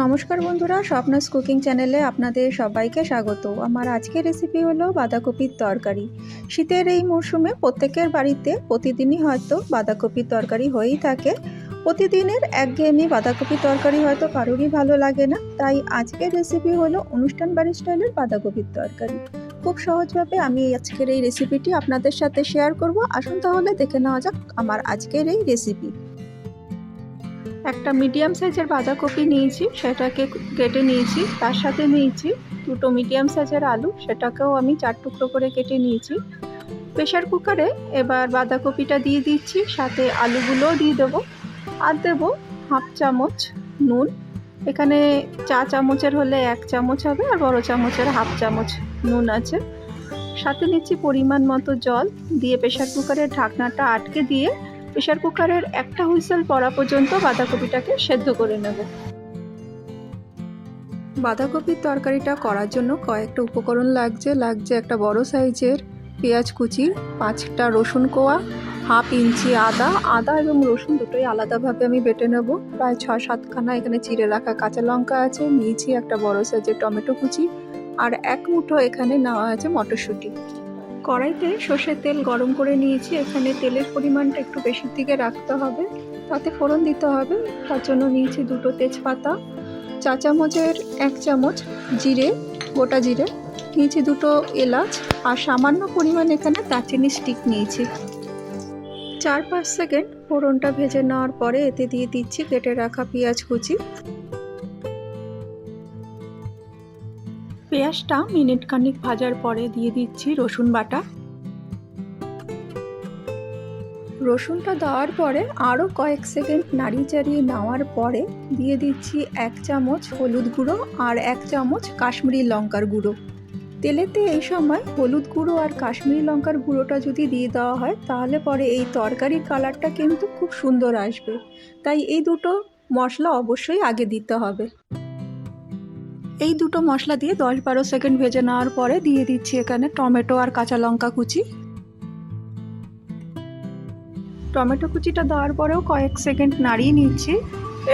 নমস্কার বন্ধুরা, স্বপ্নাস কুকিং চ্যানেলে আপনাদের সবাইকে স্বাগত। আমার আজকের রেসিপি হলো বাঁধাকপির তরকারি। শীতের এই মরশুমে প্রত্যেকের বাড়িতে প্রতিদিনই হয়তো বাঁধাকপির তরকারি হয়েই থাকে। প্রতিদিনের একঘেয়েমি বাঁধাকপির তরকারি হয়তো কারোরই ভালো লাগে না। তাই আজকের রেসিপি হলো অনুষ্ঠান বাড়ি স্টাইলের বাঁধাকপির তরকারি। খুব সহজভাবে আমি আজকের এই রেসিপিটি আপনাদের সাথে শেয়ার করব। আসুন তাহলে দেখে নেওয়া যাক আমার আজকের এই রেসিপি একটা মিডিয়াম সাইজের বাঁধাকপি নিয়েছি, সেটাকে কেটে নিয়েছি, তার সাথে নিয়েছি দুটো মিডিয়াম সাইজের আলু, সেটাকেও আমি চার টুকরো করে কেটে নিয়েছি। প্রেশার কুকারে এবার বাঁধাকপিটা দিয়ে দিচ্ছি, সাথে আলুগুলোও দিয়ে দেবো। আর দেবো হাফ চামচ নুন, এখানে চা চামচের হলে এক চামচ হবে আর বড় চামচের হাফ চামচ নুন আছে। সাথে নিচ্ছি পরিমাণ মতো জল, দিয়ে প্রেশার কুকারের ঢাকনাটা আটকে দিয়ে প্রেশার কুকারের একটা হুইসেল পড়া পর্যন্ত বাঁধাকপিটাকে সেদ্ধ করে নেব। বাঁধাকপির তরকারিটা করার জন্য কয়েকটা উপকরণ লাগছে। লাগছে একটা বড় সাইজের পেঁয়াজ কুচি পাঁচটা রসুন কোয়া, হাফ ইঞ্চি আদা। আদা এবং রসুন দুটোই আলাদাভাবে আমি বেটে নেব। প্রায় ছ সাতখানা এখানে চিড়ে রাখা কাঁচা লঙ্কা আছে। নিয়েছি একটা বড় সাইজের টমেটো কুচি আর এক মুঠো এখানে নেওয়া আছে মটরশুঁটি। কড়াইতে সর্ষের তেল গরম করে নিয়েছি। এখানে তেলের পরিমাণটা একটু বেশির দিকে রাখতে হবে। তাতে ফোড়ন দিতে হবে। তার জন্য নিয়েছি দুটো তেজপাতা, চা চামচের এক চামচ জিরে, গোটা জিরে। নিয়েছি দুটো এলাচ আর সামান্য পরিমাণ এখানে দারচিনি স্টিক নিয়েছি। চার পাঁচ সেকেন্ড ফোড়নটা ভেজে নেওয়ার পরে এতে দিয়ে দিচ্ছি কেটে রাখা পেঁয়াজ কুচি। পেঁয়াজটা মিনিট খানিক ভাজার পরে দিয়ে দিচ্ছি রসুন বাটা। রসুনটা দেওয়ার পরে আরও কয়েক সেকেন্ড নাড়িয়ে চাড়িয়ে নেওয়ার পরে দিয়ে দিচ্ছি এক চামচ হলুদ গুঁড়ো আর এক চামচ কাশ্মীরি লঙ্কার গুঁড়ো। তেলেতে এই সময় হলুদ গুঁড়ো আর কাশ্মীরি লঙ্কার গুঁড়োটা যদি দিয়ে দেওয়া হয়, তাহলে পরে এই তরকারির কালারটা কিন্তু খুব সুন্দর আসবে। তাই এই দুটো মশলা অবশ্যই আগে দিতে হবে। এই দুটো মশলা দিয়ে দশ বারো সেকেন্ড ভেজে নেওয়ার পরে দিয়ে দিচ্ছি এখানে টমেটো আর কাঁচা লঙ্কা কুচি। টমেটো কুচিটা দেওয়ার পরেও কয়েক সেকেন্ড নাড়িয়ে নিচ্ছি।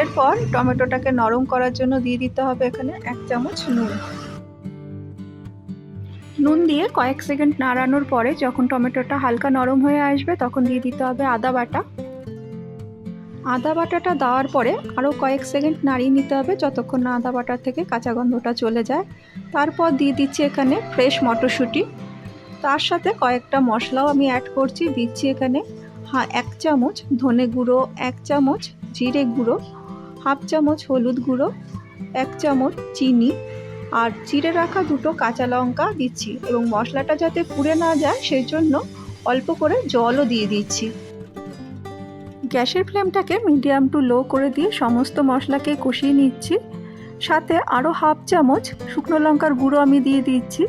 এরপর টমেটোটাকে নরম করার জন্য দিয়ে দিতে হবে এখানে এক চামচ নুন। নুন দিয়ে কয়েক সেকেন্ড নাড়ানোর পরে যখন টমেটোটা হালকা নরম হয়ে আসবে তখন দিয়ে দিতে হবে আদা বাটা। আদা বাটাটা দেওয়ার পরে আরও কয়েক সেকেন্ড নাড়িয়ে নিতে হবে যতক্ষণ না আদা বাটার থেকে কাঁচা গন্ধটা চলে যায়। তারপর দিয়ে দিচ্ছি এখানে ফ্রেশ মটরশুঁটি। তার সাথে কয়েকটা মশলাও আমি অ্যাড করছি, দিচ্ছি এখানে হা, এক চামচ ধনে গুঁড়ো, এক চামচ জিরে গুঁড়ো, হাফ চামচ হলুদ গুঁড়ো, এক চামচ চিনি আর চিড়ে রাখা দুটো কাঁচা লঙ্কা দিচ্ছি এবং মশলাটা যাতে পুড়ে না যায় সেই জন্য অল্প করে জলও দিয়ে দিচ্ছি। গ্যাসের ফ্লেমটাকে মিডিয়াম টু লো করে দিয়ে সমস্ত মশলাকে কষিয়ে নিচ্ছি। সাথে আরও হাফ চামচ শুকনো লঙ্কার গুঁড়ো আমি দিয়ে দিচ্ছি।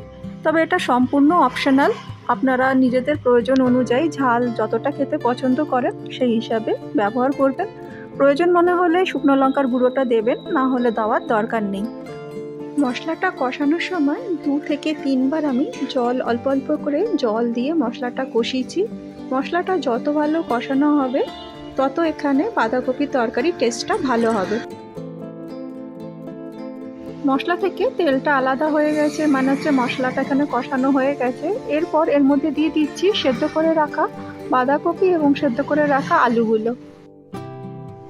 তবে এটা সম্পূর্ণ অপশনাল। আপনারা নিজেদের প্রয়োজন অনুযায়ী ঝাল যতটা খেতে পছন্দ করেন সেই হিসাবে ব্যবহার করবেন। প্রয়োজন মনে হলে শুকনো লঙ্কার গুঁড়োটা দেবেন, না হলে দেওয়ার দরকার নেই। মশলাটা কষানোর সময় দু থেকে তিনবার আমি জল, অল্প অল্প করে জল দিয়ে মশলাটা কষিয়েছি। মশলাটা যত ভালো কষানো হবে তত এখানে বাঁধাকপির তরকারি টেস্টটা ভালো হবে। মশলা থেকে তেলটা আলাদা হয়ে গেছে মানে হচ্ছে মশলাটা এখানে কষানো হয়ে গেছে। এরপর এর মধ্যে দিয়ে দিচ্ছি সেদ্ধ করে রাখা বাঁধাকপি এবং সেদ্ধ করে রাখা আলুগুলো।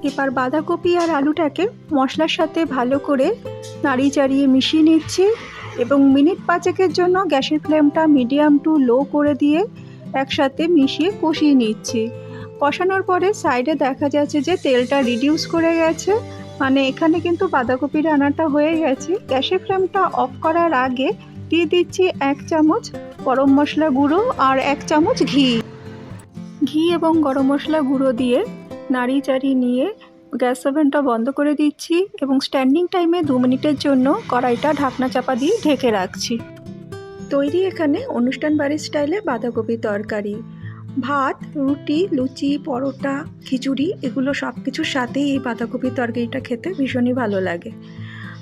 এবার বাঁধাকপি আর আলুটাকে মশলার সাথে ভালো করে নাড়িয়ে চাড়িয়ে মিশিয়ে নিচ্ছি এবং মিনিট পাঁচেকের জন্য গ্যাসের ফ্লেমটা মিডিয়াম টু লো করে দিয়ে একসাথে মিশিয়ে কষিয়ে নিচ্ছি। কষানোর পরে সাইডে দেখা যাচ্ছে যে তেলটা রিডিউস করে গেছে। মানে এখানে কিন্তু বাঁধাকপি রান্নাটা হয়ে গেছে। গ্যাসের ফ্লেমটা অফ করার আগে দিয়ে দিচ্ছি এক চামচ গরম মশলা গুঁড়ো আর এক চামচ ঘি। ঘি এবং গরম মশলা গুঁড়ো দিয়ে নাড়ি চাড়ি নিয়ে গ্যাস ওভেনটা বন্ধ করে দিচ্ছি এবং স্ট্যান্ডিং টাইমে দু মিনিটের জন্য কড়াইটা ঢাকনা চাপা দিয়ে ঢেকে রাখছি। তৈরি এখানে অনুষ্ঠান বাড়ির স্টাইলে বাঁধাকপি তরকারি। ভাত, রুটি, লুচি, পরোটা, খিচুড়ি, এগুলো সব কিছুর সাথেই এই বাঁধাকপির তরকারিটা খেতে ভীষণই ভালো লাগে।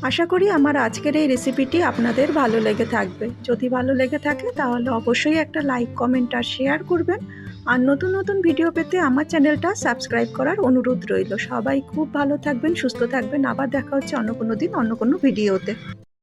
আশা করি আমার আজকের এই রেসিপিটি আপনাদের ভালো লেগে থাকবে। যদি ভালো লেগে থাকে তাহলে অবশ্যই একটা লাইক, কমেন্ট আর শেয়ার করবেন। আর নতুন নতুন ভিডিও পেতে আমার চ্যানেলটা সাবস্ক্রাইব করার অনুরোধ রইল। সবাই খুব ভালো থাকবেন, সুস্থ থাকবেন। আবার দেখা হচ্ছে অন্য কোনো দিন, অন্য কোনো ভিডিওতে।